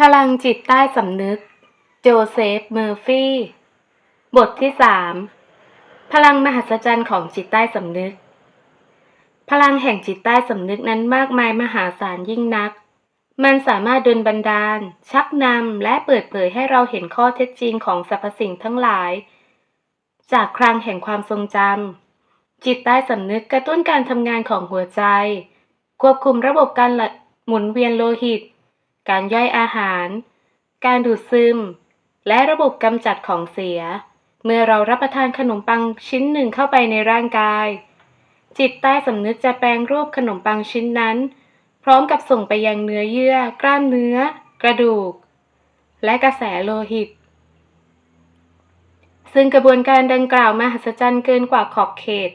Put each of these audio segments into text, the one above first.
พลังจิตใต้สำนึก โจเซฟ เมอร์ฟี่ บทที่สามพลังมหัศจรรย์ของจิตใต้สำนึก พลังแห่งจิตใต้สำนึกนั้นมากมายมหาศาลยิ่งนัก มันสามารถดลบันดาล ชักนำและเปิดเผยให้เราเห็นข้อเท็จจริงของสรรพสิ่งทั้งหลาย จากคลังแห่งความทรงจำจิตใต้สำนึกกระตุ้นการทำงานของหัวใจ ควบคุมระบบการหมุนเวียนโลหิต การย่อยอาหาร การดูดซึม และระบบกำจัดของเสีย เมื่อเรารับประทานขนมปังชิ้นหนึ่งเข้าไปในร่างกาย จิตใต้สำนึกจะแปลงรูปขนมปังชิ้นนั้น พร้อมกับส่งไปยังเนื้อเยื่อ กล้ามเนื้อ กระดูก และกระแสโลหิต ซึ่งกระบวนการดังกล่าวมหัศจรรย์เกินกว่าขอบเขต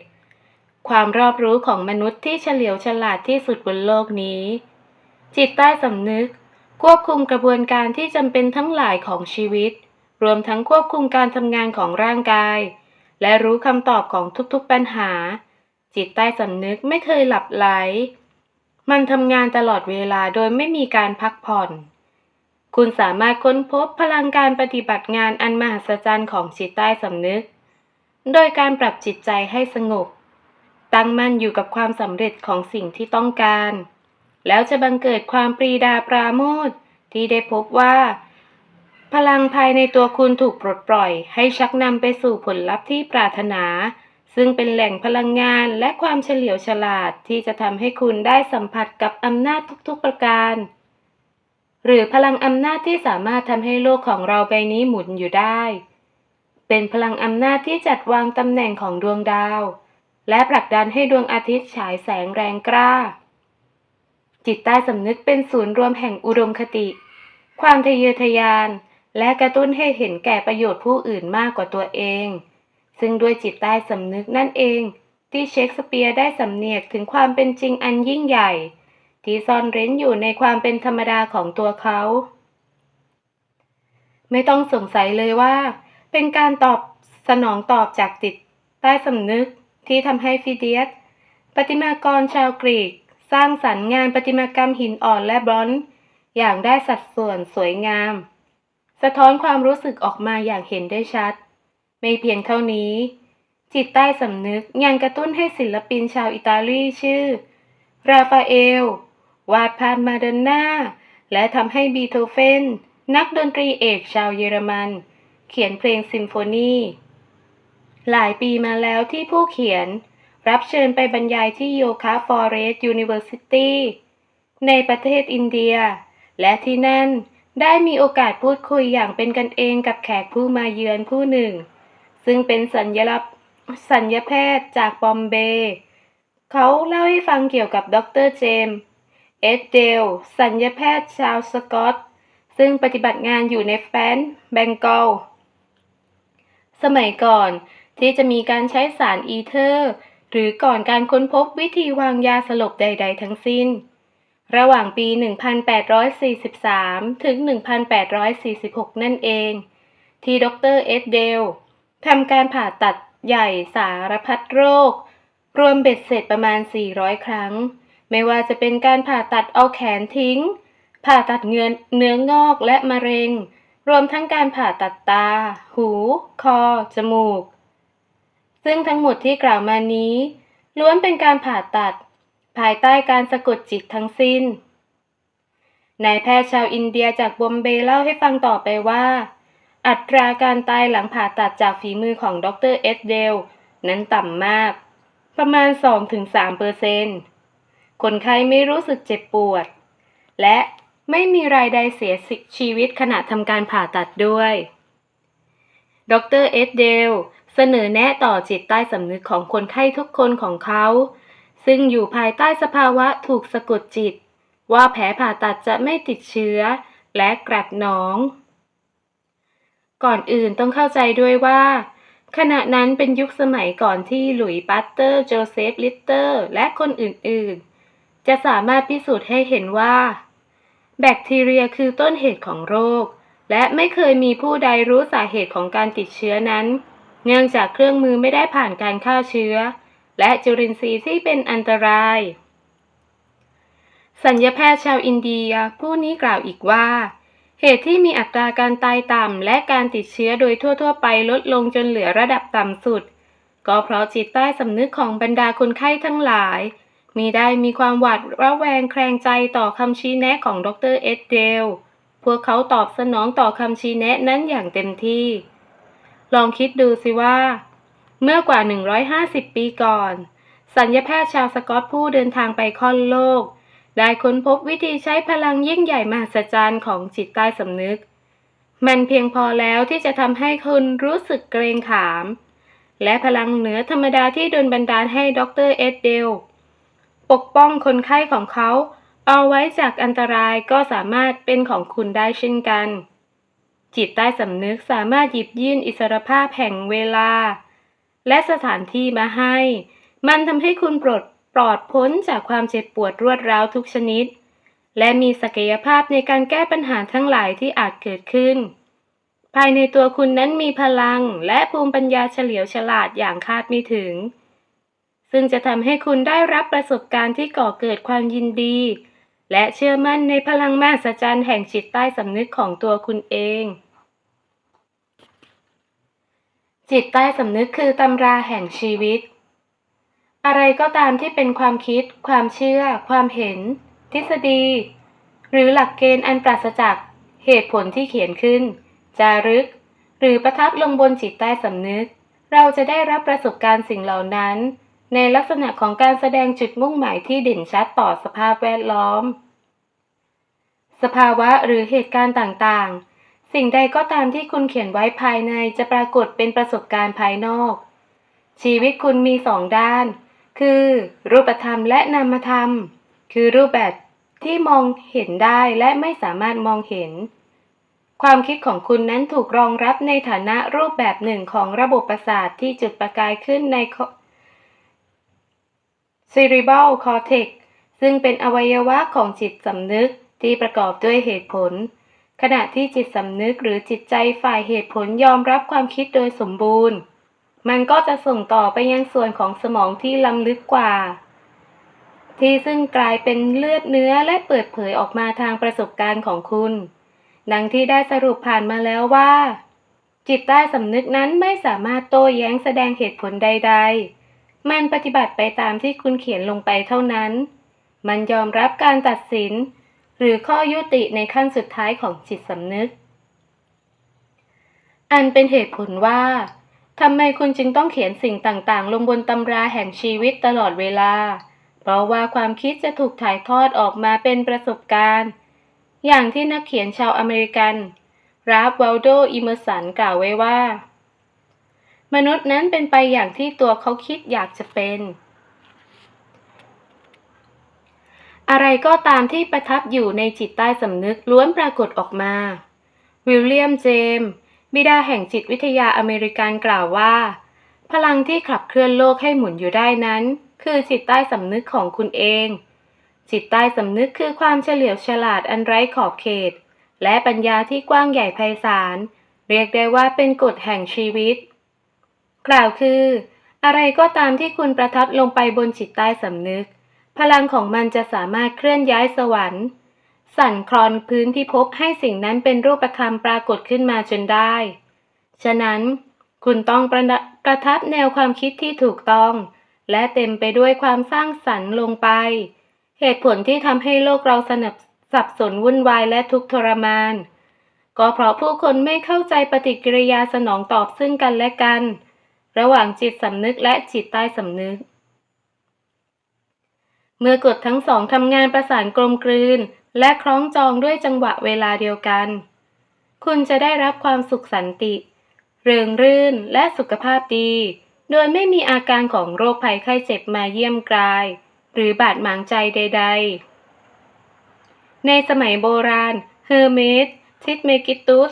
ความรอบรู้ของมนุษย์ที่เฉลียวฉลาดที่สุดบนโลกนี้ จิตใต้สำนึก ควบคุมกระบวนการที่จำเป็นทั้งหลายของชีวิต รวมทั้งควบคุมการทำงานของร่างกาย และรู้คำตอบของทุกๆปัญหา จิตใต้สำนึกไม่เคยหลับไหล มันทำงานตลอดเวลาโดยไม่มีการพักผ่อน คุณสามารถค้นพบพลังการปฏิบัติงานอันมหัศจรรย์ของจิตใต้สำนึก โดยการปรับจิตใจให้สงบ ตั้งมั่นอยู่กับความสำเร็จของสิ่งที่ต้องการ แล้วจะบังเกิดความปรีดาปราโมทที่ได้พบว่า พลังภายในตัวคุณถูกปลดปล่อย ให้ชักนำไปสู่ผลลัพธ์ที่ปรารถนา ซึ่งเป็นแหล่งพลังงานและความเฉลียวฉลาดที่จะทำให้คุณได้สัมผัสกับอำนาจทุกๆประการ หรือพลังอำนาจที่สามารถทำให้โลกของเราใบนี้หมุนอยู่ได้ เป็นพลังอำนาจที่จัดวางตำแหน่งของดวงดาว และผลักดันให้ดวงอาทิตย์ฉายแสงแรงกล้า จิตใต้สำนึกเป็นศูนย์รวมแห่งอุดมคติ ความทะเยอทะยาน และกระตุ้นให้เห็นแก่ประโยชน์ผู้อื่นมากกว่าตัวเอง ซึ่งด้วยจิตใต้สำนึกนั่นเอง ที่เชคสเปียร์ได้สำเนียกถึงความเป็นจริงอันยิ่งใหญ่ ที่ซ่อนเร้นอยู่ในความเป็นธรรมดาของตัวเขา ไม่ต้องสงสัยเลยว่า เป็นการตอบสนองตอบจากจิตใต้สำนึกที่ทำให้ฟิเดียสประติมากรชาวกรีก สร้างสรรค์งานประติมากรรมหินอ่อนและบรอนซ์อย่างได้สัดส่วนสวยงาม สะท้อนความรู้สึกออกมาอย่างเห็นได้ชัด ไม่เพียงเท่านี้ จิตใต้สำนึกยังกระตุ้นให้ศิลปินชาวอิตาลีชื่อ ราฟาเอล วาดภาพมาดอนนาและทำให้บีโธเฟน นักดนตรีเอกชาวเยอรมัน เขียนเพลงซิมโฟนี หลายปีมาแล้วที่ผู้เขียน รับเชิญไปบรรยายที่โยคะฟอเรสต์ยูนิเวอร์ซิตี้ในประเทศอินเดีย และที่นั่นได้มีโอกาสพูดคุยอย่างเป็นกันเองกับแขกผู้มาเยือนผู้หนึ่ง ซึ่งเป็นสัญญลักษณ์สัญญแพทย์จากบอมเบย์เขาเล่าให้ฟังเกี่ยวกับดรเจมส์เอ็ดเดล สัญญแพทย์ชาวสกอต ซึ่งปฏิบัติงานอยู่ในแฟนแบงกอลสมัยก่อนที่จะมีการใช้สารอีเทอร์ หรือก่อนการค้นพบวิธีวางยาสลบใด ๆ ทั้งสิ้น ระหว่างปี 1843 ถึง 1846 นั่นเอง ที่ดรเอ็ดเดลทำการผ่าตัดใหญ่สารพัดโรค รวมเบ็ดเสร็จประมาณ 400 ครั้ง ไม่ว่าจะเป็นการผ่าตัดเอาแขนทิ้ง ผ่าตัดเนื้อเนื้องอกและมะเร็ง รวมทั้งการผ่าตัดตา หู คอ จมูก ซึ่งทั้งหมดที่กล่าวมานี้ ล้วนเป็นการผ่าตัด ภายใต้การสะกดจิตทั้งสิ้นนายแพทย์ชาวอินเดียจากบอมเบย์เล่าให้ฟังต่อไปว่า อัตราการตายหลังผ่าตัดจากฝีมือของดรเอสเดลนั้นต่ำมาก ประมาณ 2-3เปอร์เซนต์คนไข้ไม่รู้สึกเจ็บปวด และไม่มีรายใดเสียชีวิตขณะทำการผ่าตัดด้วย ดรเอสเดล สนอแนะต่อจิตใต้สำนึกของคนไข้ทุกคนของเขา ซึ่งอยู่ภายใต้สภาวะถูกสะกดจิต ว่าแผลผ่าตัดจะไม่ติดเชื้อ และกรัดหนอง ก่อนอื่นต้องเข้าใจด้วยว่า ขณะนั้นเป็นยุคสมัยก่อนที่หลุยส์ปัตเตอร์ โจเซฟ ลิตเตอร์ และคนอื่นๆ จะสามารถพิสูจน์ให้เห็นว่า แบคทีเรียคือต้นเหตุของโรค และไม่เคยมีผู้ใดรู้สาเหตุของการติดเชื้อนั้น เนื่องจากเครื่องมือไม่ได้ผ่านการฆ่าเชื้อ และจุลินทรีย์ที่เป็นอันตราย สัญญาแพทย์ชาวอินเดียผู้นี้กล่าวอีกว่า เหตุที่มีอัตราการตายต่ำและการติดเชื้อโดยทั่ว ๆ ไปลดลงจนเหลือระดับต่ำสุด ก็เพราะจิตใต้สำนึกของบรรดาคนไข้ทั้งหลาย มีได้มีความหวาดระแวงแคลงใจต่อคำชี้แนะของดรเอ็ดเดลพวกเขาตอบสนองต่อคำชี้แนะนั้นอย่างเต็มที่ ลองคิดดูสิว่า เมื่อกว่า 150 ปีก่อน สัญญาแพทย์ชาวสกอตผู้เดินทางไปค่อนโลก ได้ค้นพบวิธีใช้พลังยิ่งใหญ่มหัศจรรย์ของจิตใต้สำนึก มันเพียงพอแล้วที่จะทำให้คุณรู้สึกเกรงขาม และพลังเหนือธรรมดาที่ดลบันดาลให้ดรเอ็ดเดลปกป้องคนไข้ของเขา เอาไว้จากอันตรายก็สามารถเป็นของคุณได้เช่นกัน จิตใต้สำนึกสามารถหยิบยื่นอิสรภาพแห่งเวลา และสถานที่มาให้ มันทำให้คุณปลดปลอดพ้นจากความเจ็บปวดรวดร้าวทุกชนิด และมีศักยภาพในการแก้ปัญหาทั้งหลายที่อาจเกิดขึ้น ภายในตัวคุณนั้นมีพลังและภูมิปัญญาเฉลียวฉลาดอย่างคาดไม่ถึง ซึ่งจะทำให้คุณได้รับประสบการณ์ที่ก่อเกิดความยินดี และเชื่อมั่นในพลังมหัศจรรย์แห่งจิตใต้สำนึกของตัวคุณเอง จิตใต้สำนึกคือตำราแห่งชีวิต อะไรก็ตามที่เป็นความคิด ความเชื่อ ความเห็น ทฤษฎี หรือหลักเกณฑ์อันปราศจากเหตุผลที่เขียนขึ้น จารึก หรือประทับลงบนจิตใต้สำนึก เราจะได้รับประสบการณ์สิ่งเหล่านั้น ในลักษณะของการแสดงจุดมุ่งหมายที่เด่นชัดต่อสภาพแวดล้อม สภาวะหรือเหตุการณ์ต่างๆ สิ่งใดก็ตามที่คุณเขียนไว้ภายในจะปรากฏเป็นประสบการณ์ภายนอก ชีวิตคุณมีสองด้าน คือ รูปธรรมและนามธรรม คือรูปแบบที่มองเห็นได้และไม่สามารถมองเห็น ความคิดของคุณนั้นถูกรองรับในฐานะรูปแบบหนึ่งของระบบประสาทที่จุดประกายขึ้นใน cerebral cortex ซึ่งเป็นอวัยวะของจิตสำนึกที่ประกอบด้วยเหตุผล ขณะที่จิตสำนึกหรือจิตใจฝ่ายเหตุผลยอมรับความคิดโดยสมบูรณ์ มันก็จะส่งต่อไปยังส่วนของสมองที่ล้ำลึกกว่า ที่ซึ่งกลายเป็นเลือดเนื้อและเปิดเผยออกมาทางประสบการณ์ของคุณ ดังที่ได้สรุปผ่านมาแล้วว่า จิตใต้สำนึกนั้นไม่สามารถโต้แย้งแสดงเหตุผลใด ๆ มันปฏิบัติไปตามที่คุณเขียนลงไปเท่านั้น มันยอมรับการตัดสิน หรือข้อยุติในขั้นสุดท้ายของจิตสำนึก อันเป็นเหตุผลว่าทำไมคุณจึงต้องเขียนสิ่งต่างๆ ลงบนตำราแห่งชีวิตตลอดเวลา เพราะว่าความคิดจะถูกถ่ายทอดออกมาเป็นประสบการณ์ อย่างที่นักเขียนชาวอเมริกัน ราฟวาลโดอิเมอร์สันกล่าวไว้ว่า มนุษย์นั้นเป็นไปอย่างที่ตัวเขาคิดอยากจะเป็น อะไรก็ตามที่ประทับอยู่ในจิตใต้สำนึกล้วนปรากฏออกมา วิลเลียมเจมส์บิดาแห่งจิตวิทยาอเมริกันกล่าวว่า พลังที่ขับเคลื่อนโลกให้หมุนอยู่ได้นั้น คือจิตใต้สำนึกของคุณเอง จิตใต้สำนึกคือความเฉลียวฉลาดอันไร้ขอบเขต และปัญญาที่กว้างใหญ่ไพศาลเรียกได้ว่าเป็นกฎแห่งชีวิต กล่าวคือ อะไรก็ตามที่คุณประทับลงไปบนจิตใต้สำนึก พลังของมันจะสามารถเคลื่อนย้ายสวรรค์ สั่นคลอนพื้นพิภพให้สิ่งนั้นเป็นรูปธรรมปรากฏขึ้นมาจนได้ ฉะนั้น คุณต้องประประทับแนวความคิดที่ถูกต้อง และเต็มไปด้วยความสร้างสรรค์ลงไป เหตุผลที่ทำให้โลกเราสนับสับสนวุ่นวายและทุกข์ทรมาน ก็เพราะผู้คนไม่เข้าใจปฏิกิริยาสนองตอบซึ่งกันและกัน ระหว่างจิตสำนึกและจิตใต้สำนึก เมื่อกฎทั้งสองทำงานประสานกลมกลืน และคล้องจองด้วยจังหวะเวลาเดียวกัน คุณจะได้รับความสุขสันติ เริงรื่นและสุขภาพดี โดยไม่มีอาการของโรคภัยไข้เจ็บมาเยี่ยมกาย หรือบาดหมางใจใด ๆ ในสมัยโบราณ เฮอร์เมสทิสเมกิตุส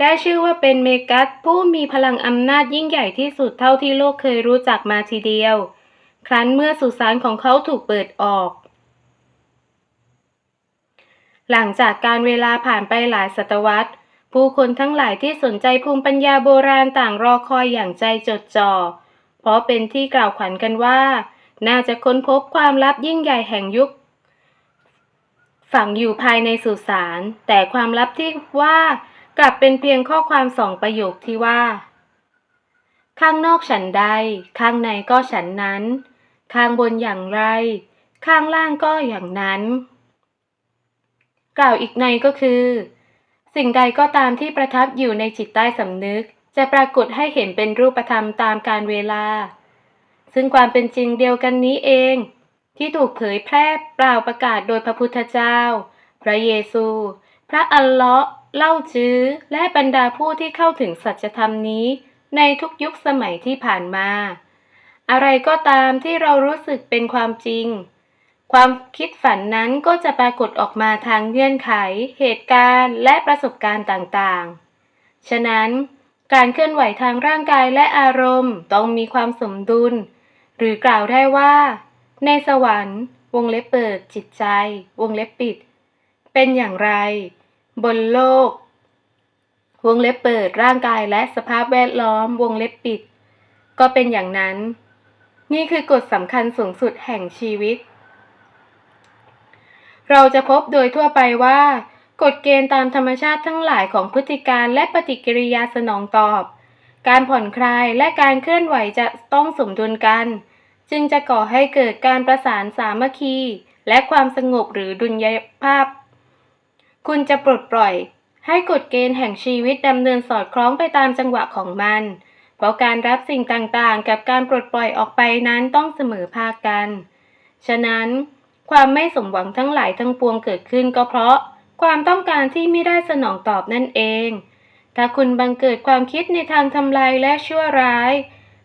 ได้ชื่อว่าเป็นเมกัสผู้มีพลังอำนาจยิ่งใหญ่ที่สุดเท่าที่โลกเคยรู้จักมาทีเดียว ครั้นเมื่อสุสานของเขาถูกเปิดออก หลังจากการเวลาผ่านไปหลายศตวรรษ ผู้คนทั้งหลายที่สนใจภูมิปัญญาโบราณต่างรอคอยอย่างใจจดจ่อ เพราะเป็นที่กล่าวขวัญกันว่า น่าจะค้นพบความลับยิ่งใหญ่แห่งยุคฝังอยู่ภายในสุสาน แต่ความลับที่ว่า กลับเป็นเพียงข้อความสองประโยคที่ว่า ข้างนอกฉันใด ข้างในก็ฉันนั้น ข้างบนอย่างไร ข้างล่างก็อย่างนั้น กล่าวอีกในก็คือ สิ่งใดก็ตามที่ประทับอยู่ในจิตใต้สำนึก จะปรากฏให้เห็นเป็นรูปธรรมตามการเวลา ซึ่งความเป็นจริงเดียวกันนี้เอง ที่ถูกเผยแพร่เปล่าประกาศโดยพระพุทธเจ้า พระเยซู พระอัลเลาะ เล่าจื้อและบรรดาผู้ที่เข้าถึงสัจธรรมนี้ ในทุกยุคสมัยที่ผ่านมา อะไรก็ตามที่เรารู้สึกเป็นความจริง ความคิดฝันนั้นก็จะปรากฏออกมาทางเงื่อนไข เหตุการณ์ และประสบการณ์ต่างๆ ฉะนั้น การเคลื่อนไหวทางร่างกายและอารมณ์ต้องมีความสมดุล หรือกล่าวได้ว่า ในสวรรค์ วงเล็บเปิดจิตใจ วงเล็บปิด เป็นอย่างไร บนโลก วงเล็บเปิดร่างกายและสภาพแวดล้อม วงเล็บปิด ก็เป็นอย่างนั้น นี่คือกฎสำคัญสูงสุดแห่งชีวิต เราจะพบโดยทั่วไปว่ากฎเกณฑ์ตามธรรมชาติทั้งหลายของพฤติการและปฏิกิริยาสนองตอบ การผ่อนคลายและการเคลื่อนไหวจะต้องสมดุลกัน จึงจะก่อให้เกิดการประสานสามัคคี และความสงบหรือดุลยภาพ คุณจะปลดปล่อย ให้กฎเกณฑ์แห่งชีวิตดำเนินสอดคล้องไปตามจังหวะของมัน เพราะการรับสิ่งต่างๆ กับการปลดปล่อยออกไปนั้นต้องเสมอภาคกัน ฉะนั้น ความไม่สมหวังทั้งหลายทั้งปวงเกิดขึ้นก็เพราะ ความต้องการที่ไม่ได้สนองตอบนั่นเอง ถ้าคุณบังเกิดความคิดในทางทำลายและชั่วร้าย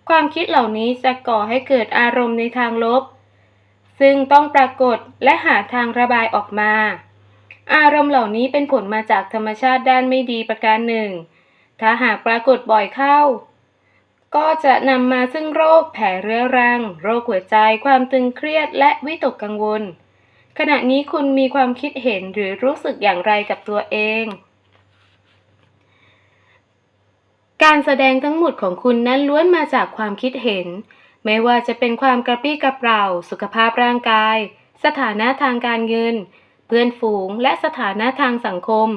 ความคิดเหล่านี้จะก่อให้เกิดอารมณ์ในทางลบ ซึ่งต้องปรากฏและหาทางระบายออกมา อารมณ์เหล่านี้เป็นผลมาจากธรรมชาติด้านไม่ดีประการหนึ่ง ถ้าหากปรากฏบ่อยเข้า ก็จะนำมาซึ่งโรคแผลเรื้อรัง โรคหัวใจ ความตึงเครียด และวิตกกังวล ขณะนี้คุณมีความคิดเห็นหรือรู้สึกอย่างไรกับตัวเอง การแสดงทั้งหมดของคุณนั้นล้วนมาจากความคิดเห็น ไม่ว่าจะเป็นความกระปรี้กระเปร่า สุขภาพร่างกาย สถานะทางการเงิน พื่อนฝูงและสถานะทางสังคม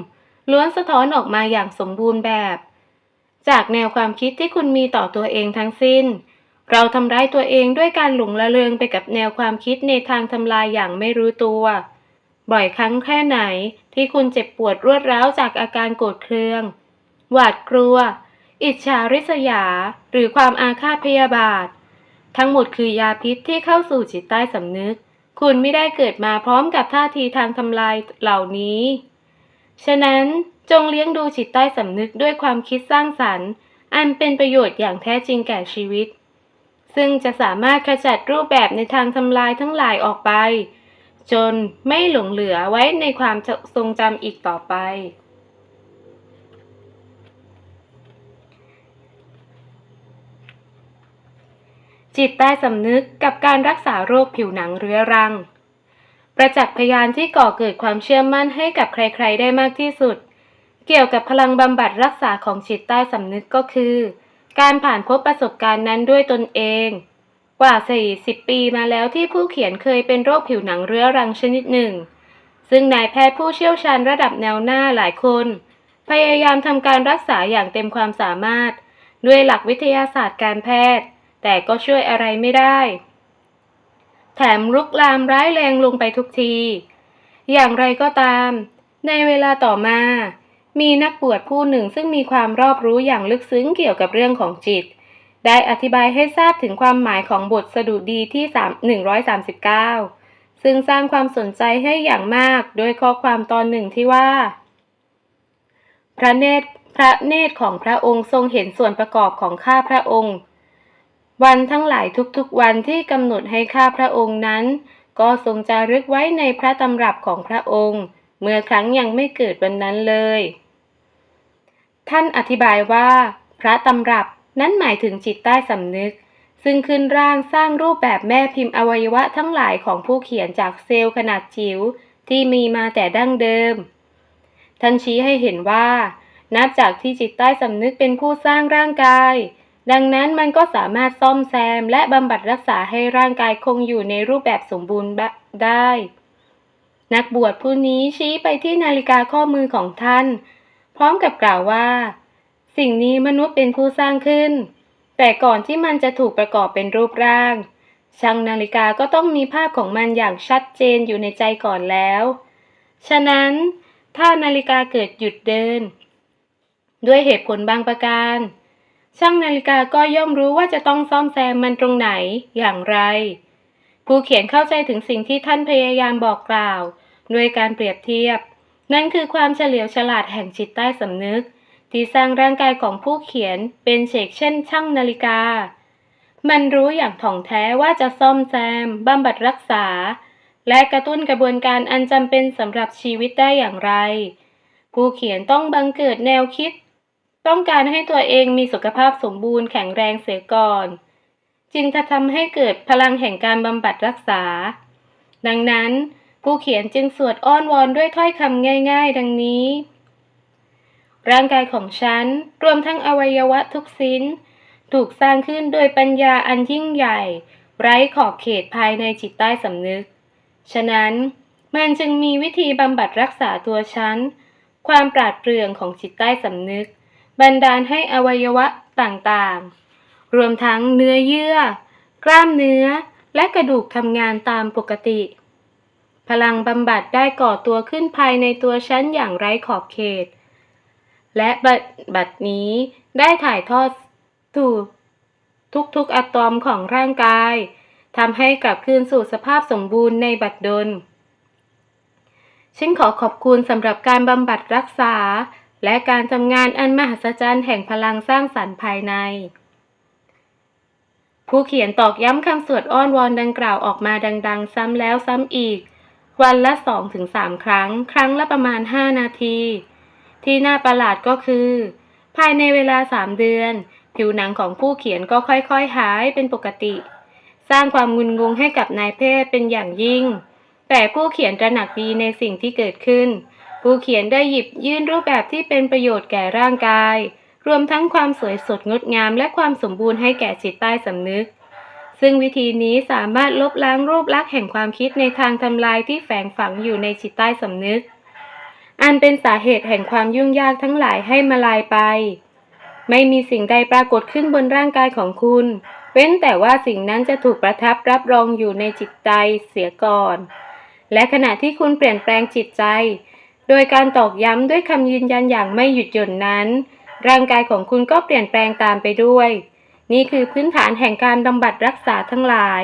ล้วนสะท้อนออกมาอย่างสมบูรณ์แบบ จากแนวความคิดที่คุณมีต่อตัวเองทั้งสิ้น เราทำร้ายตัวเองด้วยการหลงละเลงไปกับแนวความคิดในทางทำลายอย่างไม่รู้ตัว บ่อยครั้งแค่ไหนที่คุณเจ็บปวดรวดร้าวจากอาการโกรธเคือง หวาดกลัว อิจฉาริษยา หรือความอาฆาตพยาบาท ทั้งหมดคือยาพิษที่เข้าสู่จิตใต้สำนึก คุณไม่ได้เกิดมาพร้อมกับท่าทีทางทำลายเหล่านี้ ฉะนั้นจงเลี้ยงดูจิตใต้สำนึกด้วยความคิดสร้างสรรค์ อันเป็นประโยชน์อย่างแท้จริงแก่ชีวิต ซึ่งจะสามารถขจัดรูปแบบในทางทำลายทั้งหลายออกไป จนไม่หลงเหลือไว้ในความทรงจำอีกต่อไป จิตใต้สำนึกกับการรักษาโรคผิวหนังเรื้อรัง ประจักษ์พยานที่ก่อเกิดความเชื่อมั่นให้กับใครๆ ได้มากที่สุด เกี่ยวกับพลังบำบัดรักษาของจิตใต้สำนึกก็คือ การผ่านพบประสบการณ์นั้นด้วยตนเอง กว่า 40 ปีมาแล้วที่ผู้เขียนเคยเป็นโรคผิวหนังเรื้อรังชนิดหนึ่ง ซึ่งนายแพทย์ผู้เชี่ยวชาญระดับแนวหน้าหลายคน พยายามทำการรักษาอย่างเต็มความสามารถ ด้วยหลักวิทยาศาสตร์การแพทย์ แต่ก็ช่วยอะไรไม่ได้ แถมลุกลามร้ายแรงลงไปทุกที อย่างไรก็ตาม ในเวลาต่อมา มีนักบวชผู้หนึ่งซึ่งมีความรอบรู้อย่างลึกซึ้งเกี่ยวกับเรื่องของจิต ได้อธิบายให้ทราบถึงความหมายของบทสดุดีที่3 139 ซึ่งสร้างความสนใจให้อย่างมากโดยข้อความตอนหนึ่งที่ว่า พระเนตรพระเนตรของพระองค์ทรงเห็นส่วนประกอบของข้าพระองค์ วันทั้งหลายทุกๆวันที่กำหนดให้ข้าพระองค์นั้น ก็ทรงจารึกไว้ในพระตำรับของพระองค์ เมื่อครั้งยังไม่เกิดวันนั้นเลย ท่านอธิบายว่า พระตำรับนั้นหมายถึงจิตใต้สำนึก ซึ่งขึ้นร่างสร้างรูปแบบแม่พิมพ์อวัยวะทั้งหลายของผู้เขียนจากเซลล์ขนาดจิ๋วที่มีมาแต่ดั้งเดิม ท่านชี้ให้เห็นว่า นับจากที่จิตใต้สำนึกเป็นผู้สร้างร่างกาย ดังนั้นมันก็สามารถซ่อมแซมและบำบัดรักษาให้ร่างกายคงอยู่ในรูปแบบสมบูรณ์ได้ นักบวชผู้นี้ชี้ไปที่นาฬิกาข้อมือของท่าน พร้อมกับกล่าวว่า สิ่งนี้มนุษย์เป็นผู้สร้างขึ้น แต่ก่อนที่มันจะถูกประกอบเป็นรูปร่าง ช่างนาฬิกาก็ต้องมีภาพของมันอย่างชัดเจนอยู่ในใจก่อนแล้ว ฉะนั้น ถ้านาฬิกาเกิดหยุดเดิน ด้วยเหตุผลบางประการ ช่างนาฬิกาก็ย่อมรู้ว่าจะต้องซ่อมแซมมันตรงไหนอย่างไร ผู้เขียนเข้าใจถึงสิ่งที่ท่านพยายามบอกกล่าว ด้วยการเปรียบเทียบ นั่นคือความเฉลียวฉลาดแห่งจิตใต้สำนึก ที่สร้างร่างกายของผู้เขียนเป็นเฉกเช่น ช่างนาฬิกา มันรู้อย่างถ่องแท้ว่าจะซ่อมแซมบำบัดรักษา และกระตุ้นกระบวนการอันจำเป็นสำหรับชีวิตได้อย่างไร ผู้เขียนต้องบังเกิดแนวคิด ต้องการให้ตัวเองมีสุขภาพสมบูรณ์แข็งแรงเสียก่อน จึงจะทำให้เกิดพลังแห่งการบำบัดรักษา ดังนั้นผู้เขียนจึงสวดอ้อนวอนด้วยถ้อยคำง่ายๆ ดังนี้ ร่างกายของฉัน รวมทั้งอวัยวะทุกสิ้น ถูกสร้างขึ้นโดยปัญญาอันยิ่งใหญ่ ไร้ขอบเขตภายในจิตใต้สำนึก ฉะนั้นมันจึงมีวิธีบำบัดรักษาตัวฉัน ความปราดเปรื่องของจิตใต้สำนึก บันดาลให้อวัยวะต่างๆ รวมทั้งเนื้อเยื่อ กล้ามเนื้อ และกระดูกทำงานตามปกติ พลังบำบัดได้ก่อตัวขึ้นภายในตัวฉันอย่างไร้ขอบเขต และบัดบัดนี้ได้ถ่ายทอดสู่ทุกๆอะตอมของร่างกายทำให้กลับคืนสู่สภาพสมบูรณ์ในบัดดลฉันขอขอบคุณสำหรับการบำบัดรักษา และการทำงานอันมหัศจรรย์แห่งพลังสร้างสรรค์ภายใน ผู้เขียนตอกย้ำคำสวดอ้อนวอนดังกล่าวออกมาดัง ๆ ซ้ำแล้วซ้ำอีก วันละสองถึงสามครั้ง ครั้งละประมาณห้านาที ที่น่าประหลาดก็คือ ภายในเวลาสามเดือน ผิวหนังของผู้เขียนก็ค่อยๆ หายเป็นปกติ สร้างความงุนงงให้กับนายแพทย์เป็นอย่างยิ่ง แต่ผู้เขียนตระหนักดีในสิ่งที่เกิดขึ้น ผู้เขียนได้หยิบยื่นรูปแบบที่เป็นประโยชน์แก่ร่างกาย รวมทั้งความสวยสดงดงามและความสมบูรณ์ให้แก่จิตใต้สำนึก ซึ่งวิธีนี้สามารถลบล้างรูปลักษณ์แห่งความคิดในทางทำลายที่แฝงฝังอยู่ในจิตใต้สำนึก อันเป็นสาเหตุแห่งความยุ่งยากทั้งหลายให้มาลายไป ไม่มีสิ่งใดปรากฏขึ้นบนร่างกายของคุณ เว้นแต่ว่าสิ่งนั้นจะถูกประทับรับรองอยู่ในจิตใจเสียก่อน และขณะที่คุณเปลี่ยนแปลงจิตใจ โดยการตอกย้ำด้วยคำยืนยันอย่างไม่หยุดหย่อนนั้น ร่างกายของคุณก็เปลี่ยนแปลงตามไปด้วย นี่คือพื้นฐานแห่งการบำบัดรักษาทั้งหลาย